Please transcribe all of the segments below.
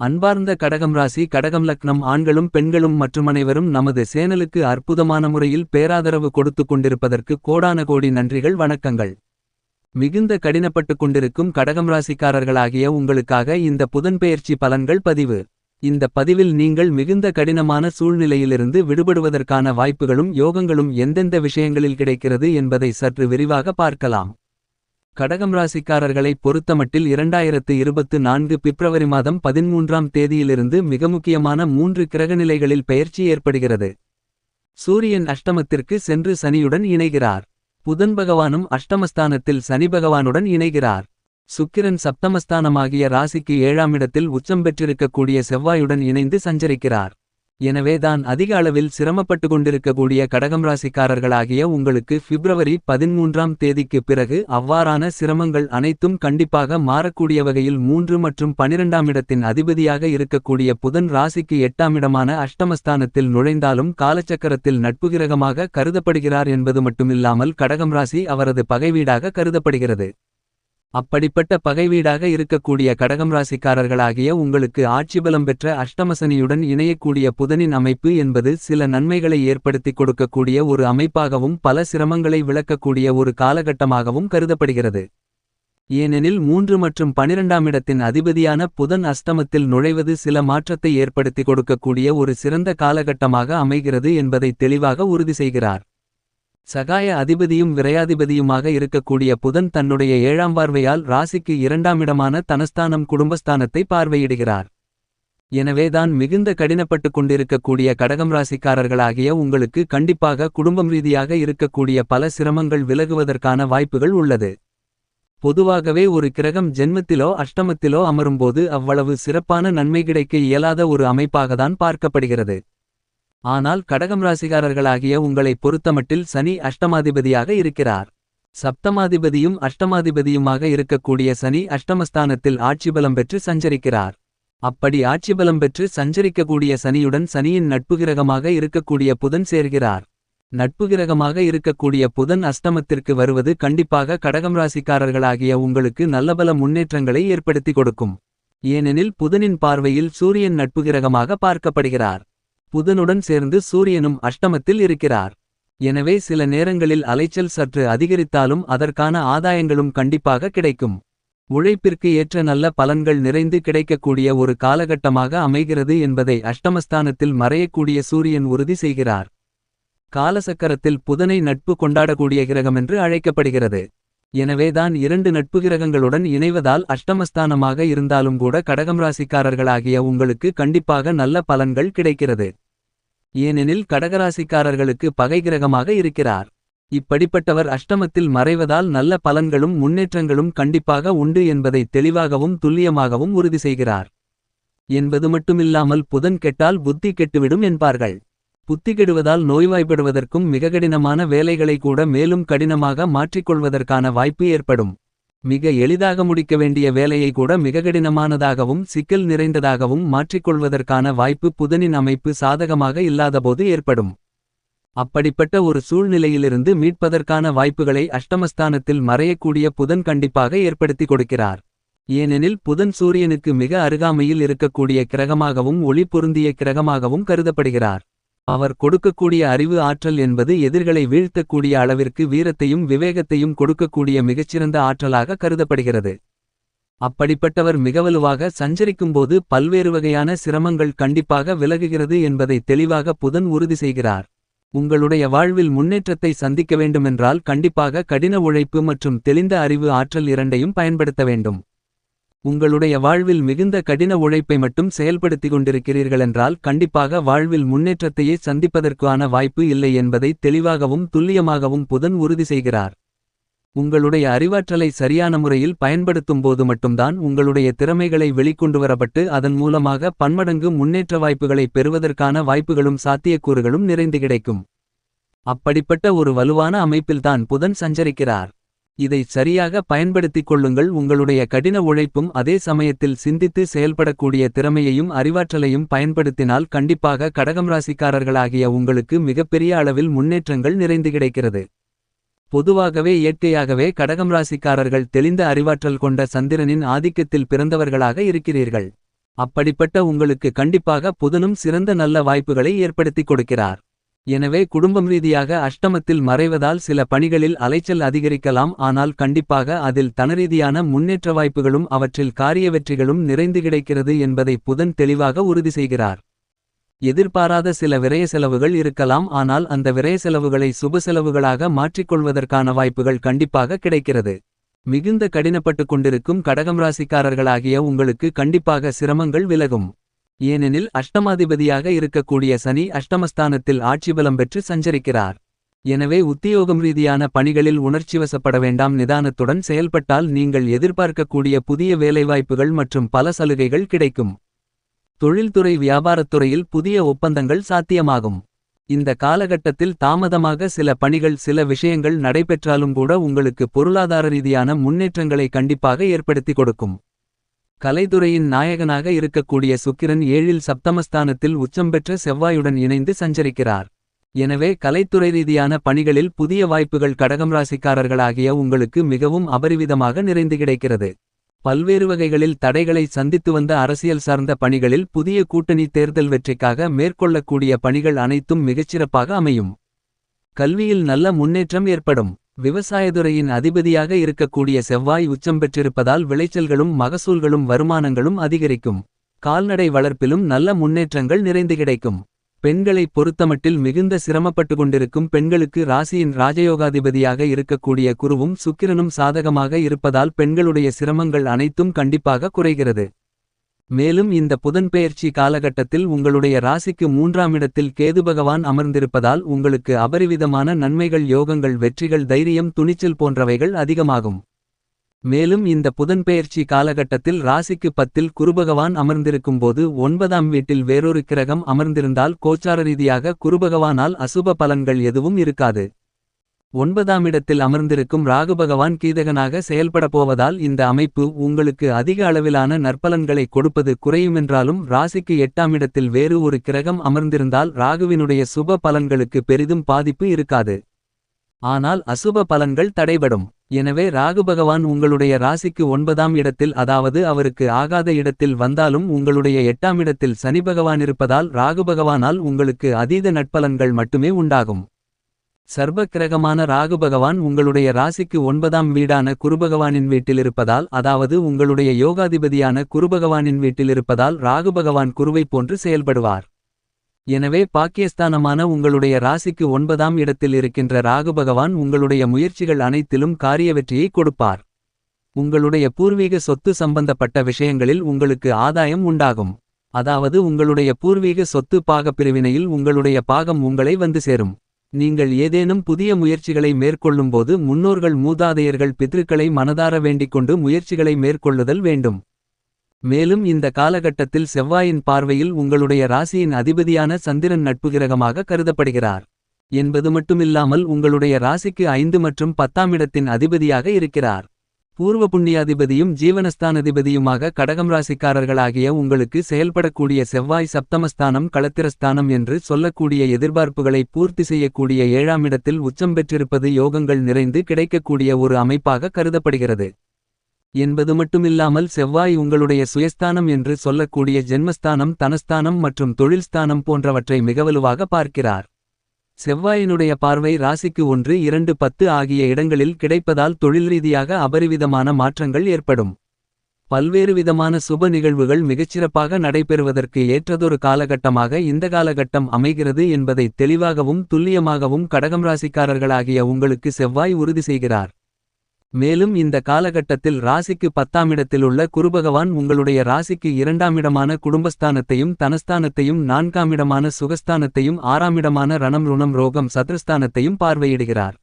அன்பார்ந்த கடகம் ராசி கடகம் லக்னம் ஆண்களும் பெண்களும் மற்றும் அனைவரும் நமது சேனலுக்கு அற்புதமான முறையில் பேராதரவு கொடுத்துக் கொண்டிருப்பதற்கு கோடான கோடி நன்றிகள் வணக்கங்கள். மிகுந்த கடினப்பட்டுக் கொண்டிருக்கும் கடகம் ராசிக்காரர்களாகிய உங்களுக்காக இந்த புதன்பெயர்ச்சி பலன்கள் பதிவு. இந்த பதிவில் நீங்கள் மிகுந்த கடினமான சூழ்நிலையிலிருந்து விடுபடுவதற்கான வாய்ப்புகளும் யோகங்களும் எந்தெந்த விஷயங்களில் கிடைக்கிறது என்பதை சற்று விரிவாக பார்க்கலாம். கடகம் ராசிக்காரர்களை பொறுத்தமட்டில் இரண்டாயிரத்து இருபத்து நான்கு பிப்ரவரி மாதம் பதிமூன்றாம் தேதியிலிருந்து மிக முக்கியமான மூன்று கிரகநிலைகளில் பெயர்ச்சி ஏற்படுகிறது. சூரியன் அஷ்டமத்திற்கு சென்று சனியுடன் இணைகிறார். புதன் பகவானும் அஷ்டமஸ்தானத்தில் சனி பகவானுடன் இணைகிறார். சுக்கிரன் சப்தமஸ்தானமாகிய ராசிக்கு ஏழாம் இடத்தில் உச்சம் பெற்றிருக்கக்கூடிய செவ்வாயுடன் இணைந்து சஞ்சரிக்கிறார். எனவே தான் அதிக அளவில் சிரமப்பட்டு கொண்டிருக்கக்கூடிய கடகம் ராசிக்காரர்களாகிய உங்களுக்கு பிப்ரவரி பதிமூன்றாம் தேதிக்கு பிறகு அவ்வாறான சிரமங்கள் அனைத்தும் கண்டிப்பாக மாறக்கூடிய வகையில் மூன்று மற்றும் பனிரெண்டாம் இடத்தின் அதிபதியாக இருக்கக்கூடிய புதன் ராசிக்கு எட்டாம் இடமான அஷ்டமஸ்தானத்தில் நுழைந்தாலும் காலச்சக்கரத்தில் நட்புகிரகமாக கருதப்படுகிறார் என்பது மட்டுமில்லாமல் கடகம் ராசி அவரது பகைவீடாக கருதப்படுகிறது. அப்படிப்பட்ட பகைவீடாக இருக்கக்கூடிய கடகம் ராசிக்காரர்களாகிய உங்களுக்கு ஆட்சிபலம் பெற்ற அஷ்டமசனியுடன் இணையக்கூடிய புதனின் அமைப்பு என்பது சில நன்மைகளை ஏற்படுத்திக் கொடுக்கக்கூடிய ஒரு அமைப்பாகவும் பல சிரமங்களை விளக்கக்கூடிய ஒரு காலகட்டமாகவும் கருதப்படுகிறது. ஏனெனில் மூன்று மற்றும் பனிரெண்டாம் இடத்தின் அதிபதியான புதன் அஸ்தமத்தில் நுழைவது சில மாற்றத்தை ஏற்படுத்தி கொடுக்கக்கூடிய ஒரு சிறந்த காலகட்டமாக அமைகிறது என்பதை தெளிவாக உறுதி செய்கிறார். சகாய அதிபதியும் விரையாதிபதியுமாக இருக்கக்கூடிய புதன் தன்னுடைய ஏழாம் பார்வையால் ராசிக்கு இரண்டாம் இடமான தனஸ்தானம் குடும்பஸ்தானத்தை பார்வையிடுகிறார். எனவேதான் மிகுந்த கடினப்பட்டுக் கொண்டிருக்கக்கூடிய கடகம் ராசிக்காரர்களாகிய உங்களுக்கு கண்டிப்பாக குடும்பம் ரீதியாக இருக்கக்கூடிய பல சிரமங்கள் விலகுவதற்கான வாய்ப்புகள் உள்ளது. பொதுவாகவே ஒரு கிரகம் ஜென்மத்திலோ அஷ்டமத்திலோ அமரும்போது அவ்வளவு சிறப்பான நன்மை கிடைக்க இயலாத ஒரு அமைப்பாகத்தான் பார்க்கப்படுகிறது. ஆனால் கடகம் ராசிகாரர்களாகிய உங்களை பொறுத்தமட்டில் சனி அஷ்டமாதிபதியாக இருக்கிறார். சப்தமாதிபதியும் அஷ்டமாதிபதியுமாக இருக்கக்கூடிய சனி அஷ்டமஸ்தானத்தில் ஆட்சிபலம் பெற்று சஞ்சரிக்கிறார். அப்படி ஆட்சிபலம் பெற்று சஞ்சரிக்கக்கூடிய சனியுடன் சனியின் நட்புகிரகமாக இருக்கக்கூடிய புதன் சேர்கிறார். நட்புகிரகமாக இருக்கக்கூடிய புதன் அஷ்டமத்திற்கு வருவது கண்டிப்பாக கடகம் ராசிக்காரர்களாகிய உங்களுக்கு நல்லபல முன்னேற்றங்களை ஏற்படுத்தி கொடுக்கும். ஏனெனில் புதனின் பார்வையில் சூரியன் நட்புகிரகமாக பார்க்கப்படுகிறார். புதனுடன் சேர்ந்து சூரியனும் அஷ்டமத்தில் இருக்கிறார். எனவே சில நேரங்களில் அலைச்சல் சற்று அதிகரித்தாலும் அதற்கான ஆதாயங்களும் கண்டிப்பாக கிடைக்கும். உழைப்பிற்கு ஏற்ற நல்ல பலன்கள் நிறைந்து கிடைக்கக்கூடிய ஒரு காலகட்டமாக அமைகிறது என்பதை அஷ்டமஸ்தானத்தில் மறையக்கூடிய சூரியன் உறுதி செய்கிறார். காலசக்கரத்தில் புதனை நட்பு கொண்டாடக்கூடிய கிரகமென்று அழைக்கப்படுகிறது. எனவேதான் இரண்டு நட்பு கிரகங்களுடன் இணைவதால் அஷ்டமஸ்தானமாக இருந்தாலும் கூட கடகம் ராசிக்காரர்களாகிய உங்களுக்கு கண்டிப்பாக நல்ல பலன்கள் கிடைக்கிறது. ஏனெனில் கடகராசிக்காரர்களுக்கு பகை கிரகமாக இருக்கிறார். இப்படிப்பட்டவர் அஷ்டமத்தில் மறைவதால் நல்ல பலன்களும் முன்னேற்றங்களும் கண்டிப்பாக உண்டு என்பதை தெளிவாகவும் துல்லியமாகவும் உறுதி செய்கிறார். என்பது மட்டுமில்லாமல் புதன் கெட்டால் புத்தி கெட்டுவிடும் என்பார்கள். புத்தி கெடுவதால் நோய்வாய்ப்படுவதற்கும் மிக கடினமான வேலைகளை கூட மேலும் கடினமாக மாற்றிக்கொள்வதற்கான வாய்ப்பு ஏற்படும். மிக எளிதாக முடிக்க வேண்டிய வேலையை கூட மிக கடினமானதாகவும் சிக்கல் நிறைந்ததாகவும் மாற்றிக்கொள்வதற்கான வாய்ப்பு புதனின் அமைப்பு சாதகமாக இல்லாதபோது ஏற்படும். அப்படிப்பட்ட ஒரு சூழ்நிலையிலிருந்து மீட்பதற்கான வாய்ப்புகளை அஷ்டமஸ்தானத்தில் மறையக்கூடிய புதன் கண்டிப்பாக ஏற்படுத்தி கொடுக்கிறார். ஏனெனில் புதன் சூரியனுக்கு மிக அருகாமையில் இருக்கக்கூடிய கிரகமாகவும் ஒளி பொருந்திய கிரகமாகவும் கருதப்படுகிறார். அவர் கொடுக்கக்கூடிய அறிவு ஆற்றல் என்பது எதிர்களை வீழ்த்தக்கூடிய அளவிற்கு வீரத்தையும் விவேகத்தையும் கொடுக்கக்கூடிய மிகச்சிறந்த ஆற்றலாக கருதப்படுகிறது. அப்படிப்பட்டவர் மிகவலுவாக சஞ்சரிக்கும்போது பல்வேறு வகையான சிரமங்கள் கண்டிப்பாக விலகுகிறது என்பதை தெளிவாக புதன் உறுதி செய்கிறார். உங்களுடைய வாழ்வில் முன்னேற்றத்தை சந்திக்க வேண்டுமென்றால் கண்டிப்பாக கடின உழைப்பு மற்றும் தெளிந்த அறிவு ஆற்றல் இரண்டையும் பயன்படுத்த வேண்டும். உங்களுடைய வாழ்வில் மிகுந்த கடின உழைப்பை மட்டும் செயல்படுத்திக் கொண்டிருக்கிறீர்களென்றால் கண்டிப்பாக வாழ்வில் முன்னேற்றத்தையே சந்திப்பதற்கான வாய்ப்பு இல்லை என்பதை தெளிவாகவும் துல்லியமாகவும் புதன் உறுதி செய்கிறார். உங்களுடைய அறிவாற்றலை சரியான முறையில் பயன்படுத்தும் போது மட்டும்தான் உங்களுடைய திறமைகளை வெளிக்கொண்டு வரப்பட்டு அதன் மூலமாக பன்மடங்கு முன்னேற்ற வாய்ப்புகளை பெறுவதற்கான வாய்ப்புகளும் சாத்தியக்கூறுகளும் நிறைந்து கிடைக்கும். அப்படிப்பட்ட ஒரு வலுவான அமைப்பில்தான் புதன் சஞ்சரிக்கிறார். இதை சரியாக பயன்படுத்திக் கொள்ளுங்கள். உங்களுடைய கடின உழைப்பும் அதே சமயத்தில் சிந்தித்து செயல்படக்கூடிய திறமையையும் அறிவாற்றலையும் பயன்படுத்தினால் கண்டிப்பாக கடகம் ராசிக்காரர்களாகிய உங்களுக்கு மிகப்பெரிய அளவில் முன்னேற்றங்கள் நிறைந்து கிடைக்கிறது. பொதுவாகவே இயற்கையாகவே கடகம் ராசிக்காரர்கள் தெளிந்த அறிவாற்றல் கொண்ட சந்திரனின் ஆதிக்கத்தில் பிறந்தவர்களாக இருக்கிறீர்கள். அப்படிப்பட்ட உங்களுக்கு கண்டிப்பாக புதனும் சிறந்த நல்ல வாய்ப்புகளை ஏற்படுத்திக் கொடுக்கிறார். எனவே குடும்பம் ரீதியாக அஷ்டமத்தில் மறைவதால் சில பணிகளில் அலைச்சல் அதிகரிக்கலாம் ஆனால் கண்டிப்பாக அதில் தனரீதியான முன்னேற்ற வாய்ப்புகளும் அவற்றில் காரிய வெற்றிகளும் நிறைந்து கிடைக்கிறது என்பதை புதன் தெளிவாக உறுதி செய்கிறார். எதிர்பாராத சில விரய செலவுகள் இருக்கலாம் ஆனால் அந்த விரய செலவுகளை சுப செலவுகளாக மாற்றிக்கொள்வதற்கான வாய்ப்புகள் கண்டிப்பாக கிடைக்கிறது. மிகுந்த கடினப்பட்டு கொண்டிருக்கும் கடகம் ராசிக்காரர்களாகிய உங்களுக்கு கண்டிப்பாக சிரமங்கள் விலகும். ஏனெனில் அஷ்டமாதிபதியாக இருக்கக்கூடிய சனி அஷ்டமஸ்தானத்தில் ஆட்சிபலம் பெற்று சஞ்சரிக்கிறார். எனவே உத்தியோகம் ரீதியான பணிகளில் உணர்ச்சிவசப்பட வேண்டாம். நிதானத்துடன் செயல்பட்டால் நீங்கள் எதிர்பார்க்கக்கூடிய புதிய வேலைவாய்ப்புகள் மற்றும் பல சலுகைகள் கிடைக்கும். தொழில்துறை வியாபாரத்துறையில் புதிய ஒப்பந்தங்கள் சாத்தியமாகும். இந்த காலகட்டத்தில் தாமதமாக சில பணிகள் சில விஷயங்கள் நடைபெற்றாலும் கூட உங்களுக்கு பொருளாதார ரீதியான முன்னேற்றங்களை கண்டிப்பாக ஏற்படுத்தி கொடுக்கும். கலைத்துறையின் நாயகனாக இருக்கக்கூடிய சுக்கிரன் ஏழில் சப்தமஸ்தானத்தில் உச்சம் பெற்ற செவ்வாயுடன் இணைந்து சஞ்சரிக்கிறார். எனவே கலைத்துறை ரீதியான பணிகளில் புதிய வாய்ப்புகள் கடகம் ராசிக்காரர்களாகிய உங்களுக்கு மிகவும் அபரிவிதமாக நிறைந்து கிடைக்கிறது. பல்வேறு வகைகளில் தடைகளை சந்தித்து வந்த அரசியல் சார்ந்த பணிகளில் புதிய கூட்டணி தேர்தல் வெற்றிக்காக மேற்கொள்ளக்கூடிய பணிகள் அனைத்தும் மிகச்சிறப்பாக அமையும். கல்வியில் நல்ல முன்னேற்றம் ஏற்படும். விவசாயத்துறையின் அதிபதியாக இருக்கக்கூடிய செவ்வாய் உச்சம் பெற்றிருப்பதால் விளைச்சல்களும் மகசூல்களும் வருமானங்களும் அதிகரிக்கும். கால்நடை வளர்ப்பிலும் நல்ல முன்னேற்றங்கள் நிறைந்து கிடைக்கும். பெண்களை பொறுத்தமட்டில் மிகுந்த சிரமப்பட்டு கொண்டிருக்கும் பெண்களுக்கு ராசியின் ராஜயோகாதிபதியாக இருக்கக்கூடிய குருவும் சுக்கிரனும் சாதகமாக இருப்பதால் பெண்களுடைய சிரமங்கள் அனைத்தும் கண்டிப்பாக குறைகிறது. மேலும் இந்த புதன்பெயர்ச்சி காலகட்டத்தில் உங்களுடைய ராசிக்கு மூன்றாம் இடத்தில் கேது பகவான் அமர்ந்திருப்பதால் உங்களுக்கு அபரிவிதமான நன்மைகள் யோகங்கள் வெற்றிகள் தைரியம் துணிச்சல் போன்றவைகள் அதிகமாகும். மேலும் இந்த புதன்பெயர்ச்சி காலகட்டத்தில் ராசிக்கு பத்தில் குருபகவான் அமர்ந்திருக்கும்போது ஒன்பதாம் வீட்டில் வேறொரு கிரகம் அமர்ந்திருந்தால் கோச்சார ரீதியாக குருபகவானால் அசுப பலன்கள் எதுவும் இருக்காது. ஒன்பதாம் இடத்தில் அமர்ந்திருக்கும் ராகுபகவான் கீதகனாக செயல்பட போவதால் இந்த அமைப்பு உங்களுக்கு அதிக அளவிலான நற்பலன்களை கொடுப்பது குறையுமென்றாலும் ராசிக்கு எட்டாம் இடத்தில் வேறு ஒரு கிரகம் அமர்ந்திருந்தால் ராகுவினுடைய சுப பலன்களுக்கு பெரிதும் பாதிப்பு இருக்காது. ஆனால் அசுப பலன்கள் தடைபடும். எனவே ராகுபகவான் உங்களுடைய ராசிக்கு ஒன்பதாம் இடத்தில் அதாவது அவருக்கு ஆகாத இடத்தில் வந்தாலும் உங்களுடைய எட்டாம் இடத்தில் சனிபகவான் இருப்பதால் ராகுபகவானால் உங்களுக்கு அதீத நட்பலன்கள் மட்டுமே உண்டாகும். சர்வக்கிரகமான ராகுபகவான் ராகு பகவான் உங்களுடைய ராசிக்கு ஒன்பதாம் வீடான குருபகவானின் வீட்டில் இருப்பதால் அதாவது உங்களுடைய யோகாதிபதியான குருபகவானின் வீட்டில் இருப்பதால் ராகு பகவான் குருவைப் போன்று செயல்படுவார். எனவே பாக்கியஸ்தானமான உங்களுடைய ராசிக்கு ஒன்பதாம் இடத்தில் இருக்கின்ற ராகு பகவான் உங்களுடைய முயற்சிகள் அனைத்திலும் காரிய வெற்றியை கொடுப்பார். உங்களுடைய பூர்வீக சொத்து சம்பந்தப்பட்ட விஷயங்களில் உங்களுக்கு ஆதாயம் உண்டாகும். அதாவது உங்களுடைய பூர்வீக சொத்து பாகப் பிரிவினையில் உங்களுடைய பாகம் உங்களை வந்து சேரும். நீங்கள் ஏதேனும் புதிய முயற்சிகளை மேற்கொள்ளும்போது முன்னோர்கள் மூதாதையர்கள் பித்ருக்களை மனதார வேண்டிக்கொண்டு முயற்சிகளை மேற்கொள்ளுதல் வேண்டும். மேலும் இந்த காலகட்டத்தில் செவ்வாயின் பார்வையில் உங்களுடைய ராசியின் அதிபதியான சந்திரன் நட்பு கிரகமாக கருதப்படுகிறார். என்பது மட்டுமில்லாமல் உங்களுடைய ராசிக்கு ஐந்து மற்றும் பத்தாம் இடத்தின் அதிபதியாக இருக்கிறார். பூர்வ புண்ணியாதிபதியும் ஜீவனஸ்தானதிபதியுமாக கடகம் ராசிக்காரர்களாகிய உங்களுக்கு செயல்படக்கூடிய செவ்வாய் சப்தமஸ்தானம் களத்திரஸ்தானம் என்று சொல்லக்கூடிய எதிர்பார்ப்புகளை பூர்த்தி செய்யக்கூடிய ஏழாம் இடத்தில் உச்சம் பெற்றிருப்பது யோகங்கள் நிறைந்து கிடைக்கக்கூடிய ஒரு அமைப்பாக கருதப்படுகிறது. என்பது மட்டுமில்லாமல் செவ்வாய் உங்களுடைய சுயஸ்தானம் என்று சொல்லக்கூடிய ஜென்மஸ்தானம் தனஸ்தானம் மற்றும் தொழில்ஸ்தானம் போன்றவற்றை மிகவலுவாக பார்க்கிறார். செவ்வாயினுடைய பார்வை ராசிக்கு ஒன்று இரண்டு பத்து ஆகிய இடங்களில் கிடைப்பதால் தொழில் ரீதியாக அபரிவிதமான மாற்றங்கள் ஏற்படும். பல்வேறு விதமான சுப நிகழ்வுகள் மிகச்சிறப்பாக நடைபெறுவதற்கு ஏற்றதொரு காலகட்டமாக இந்த காலகட்டம் அமைகிறது என்பதை தெளிவாகவும் துல்லியமாகவும் கடகம் ராசிக்காரர்களாகிய உங்களுக்கு செவ்வாய் உறுதி செய்கிறார். மேலும் இந்த காலகட்டத்தில் ராசிக்கு பத்தாமிடத்திலுள்ள குருபகவான் உங்களுடைய ராசிக்கு இரண்டாமிடமான குடும்பஸ்தானத்தையும் தனஸ்தானத்தையும் நான்காமிடமான சுகஸ்தானத்தையும் ஆறாமிடமான ரணம் ருணம் ரோகம் சத்ருஸ்தானத்தையும் பார்வையிடுகிறார்.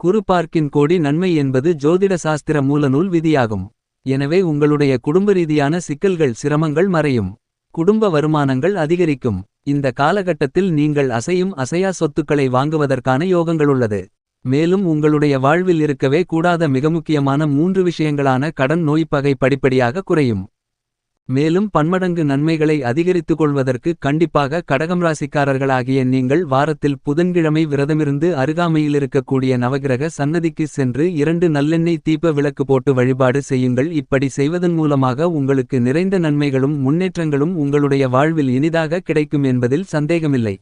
குரு பார்க்கின் கோடி நன்மை என்பது ஜோதிட சாஸ்திர மூலநூல் விதியாகும். எனவே உங்களுடைய குடும்ப ரீதியான சிக்கல்கள் சிரமங்கள் மறையும். குடும்ப வருமானங்கள் அதிகரிக்கும். இந்த காலகட்டத்தில் நீங்கள் அசையும் அசையா சொத்துக்களை வாங்குவதற்கான யோகங்களுள்ளது மேலும் உங்களுடைய வாழ்வில் இருக்கவே கூடாத மிக முக்கியமான மூன்று விஷயங்களான கடன் நோய்ப்பகை படிப்படியாக குறையும். மேலும் பன்மடங்கு நன்மைகளை அதிகரித்துக் கொள்வதற்கு கண்டிப்பாக கடகம் ராசிக்காரர்களாகிய நீங்கள் வாரத்தில் புதன்கிழமை விரதமிருந்து அருகாமையில் இருக்கக்கூடிய நவகிரக சன்னதிக்கு சென்று இரண்டு நல்லெண்ணெய் தீப விளக்கு போட்டு வழிபாடு செய்யுங்கள். இப்படி செய்வதன் மூலமாக உங்களுக்கு நிறைந்த நன்மைகளும் முன்னேற்றங்களும் உங்களுடைய வாழ்வில் இனிதாக கிடைக்கும் என்பதில் சந்தேகமில்லை.